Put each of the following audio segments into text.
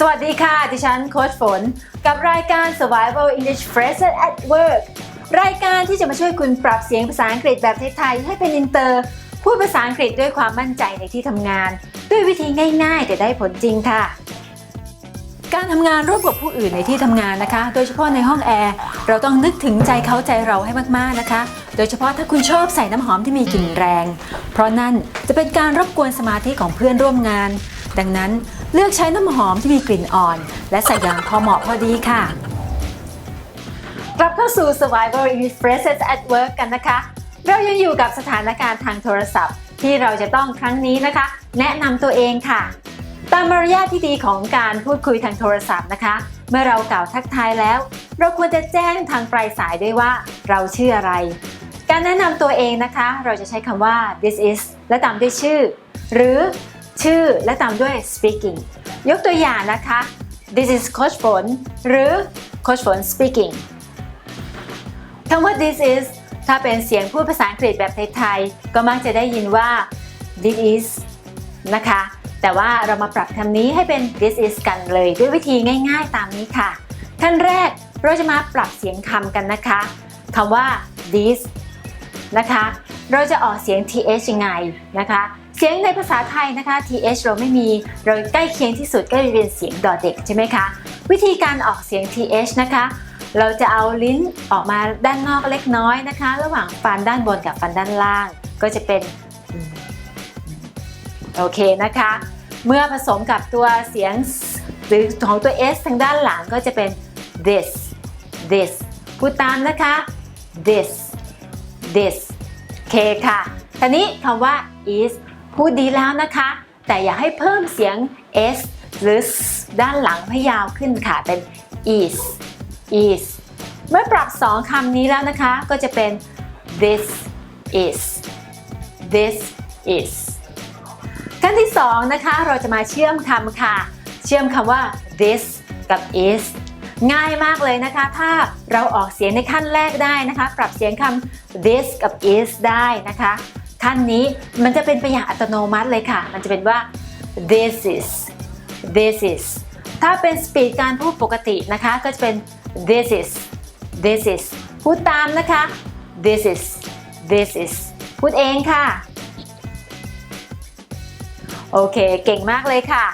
สวัสดีค่ะ ดิฉันโค้ชฝน กับรายการ Survival English Phrases at Work รายการที่จะมาช่วยคุณปรับเสียงภาษาอังกฤษแบบไทยๆให้เป็นอินเตอร์ พูดภาษาอังกฤษด้วยความมั่นใจในที่ทำงาน ด้วยวิธีง่ายๆ แต่ได้ผลจริงค่ะ การทำงานร่วมกับผู้อื่นในที่ทำงานนะคะ โดยเฉพาะในห้องแอร์ เราต้องนึกถึงใจเขาใจเราให้มากๆนะคะ โดยเฉพาะถ้าคุณชอบใส่น้ำหอมที่มีกลิ่นแรง เพราะนั่นจะเป็นการรบกวนสมาธิของเพื่อนร่วมงาน ดังนั้นเลือกใช้น้ำหอมที่มีกลิ่นอ่อน และใส่อย่างพอเหมาะพอดีค่ะ กลับเข้าสู่ Survival English Phrases at Work กันนะคะ เรายังอยู่กับสถานการณ์ทางโทรศัพท์ ที่เราจะต้องครั้งนี้นะคะ แนะนำตัวเองค่ะ ตามมารยาทที่ดีของการพูดคุยทางโทรศัพท์นะคะ เมื่อเรากล่าวทักทายแล้ว เราควรจะแจ้งทางปลายสายด้วยว่าเราชื่ออะไร การแนะนำตัวเองนะคะ เราจะใช้คำว่า this is และตามด้วยชื่อ หรือ ชื่อและตามด้วย speaking ยกตัวอย่างนะคะ this is coach ฝนหรือ coach ฝน speaking คำว่า this is ถ้าเป็นเสียงพูดภาษาอังกฤษแบบไทยๆ ก็มักจะได้ยินว่า this is นะคะ แต่ว่าเรามาปรับคำนี้ให้เป็น this is กันเลยด้วยวิธีง่ายๆตามนี้ค่ะ ขั้นแรกเราจะมาปรับเสียงคำกันนะคะคำว่า this นะคะ เราจะออกเสียง th ยังไงนะคะ เสียงในภาษาไทยนะคะ th เราไม่มี เราใกล้เคียงที่สุดก็จะเป็นเสียงดอเด็กใช่ไหมคะ วิธีการออกเสียง th นะคะ เราจะเอาลิ้นออกมาด้านนอกเล็กน้อยนะคะ ระหว่างฟันด้านบนกับฟันด้านล่าง ก็จะเป็นโอเคนะคะ เมื่อผสมกับตัวเสียงหรือของตัว s ทางด้านหลังก็จะเป็น this this พูดตามนะคะ this this โอเคค่ะทีนี้คำว่า is พูดดีแล้วนะคะ แต่อย่าให้เพิ่มเสียง s หรือ s ด้านหลังให้ยาวขึ้นค่ะเป็น is is เมื่อปรับสองคำนี้แล้วนะคะก็จะเป็น this is this is ขั้นที่สองนะคะเราจะมาเชื่อมคำค่ะ เชื่อมคำว่า this กับ is ง่ายมากเลยนะคะ ถ้าเราออกเสียงในขั้นแรกได้นะคะ ปรับเสียงคำ this กับ is ได้นะคะ ขั้นนี้มันจะเป็นไปอย่างอัตโนมัติเลยค่ะ มันจะเป็นว่า this is this is ถ้าเป็นสปีดการพูดปกตินะคะ ก็จะเป็น this is this is พูดตามนะคะ this is this is พูดเองค่ะ โอเค เก่งมากเลยค่ะ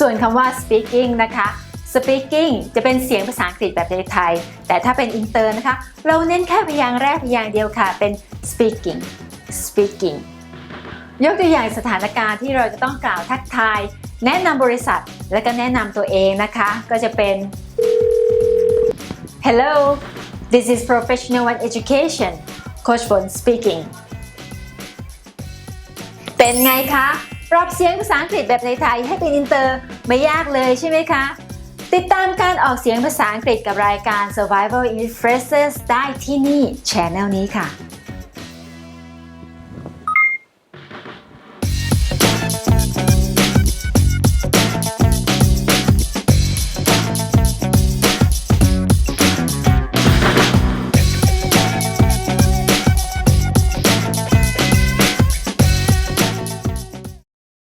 ส่วนคำว่า speaking นะคะ speaking จะเป็นเสียงภาษาอังกฤษแบบไทย แต่ถ้าเป็นอินเตอร์นะคะ เราเน้นแค่พยางค์แรกพยางค์เดียวค่ะ เป็น speaking speaking ยกตัวอย่างสถานการณ์ที่เราจะต้องกล่าวทักทาย แนะนำบริษัทและก็แนะนำตัวเองนะคะ ก็จะเป็น Hello this is professional and education Coach Phone speaking เป็นไงคะปรับเสียงภาษาอังกฤษแบบในไทยให้เป็นอินเตอร์ไม่ยากเลยใช่ไหมคะ ติดตามการออกเสียงภาษาอังกฤษกับรายการ Survival in Phrases ได้ที่นี่ channel นี้ค่ะ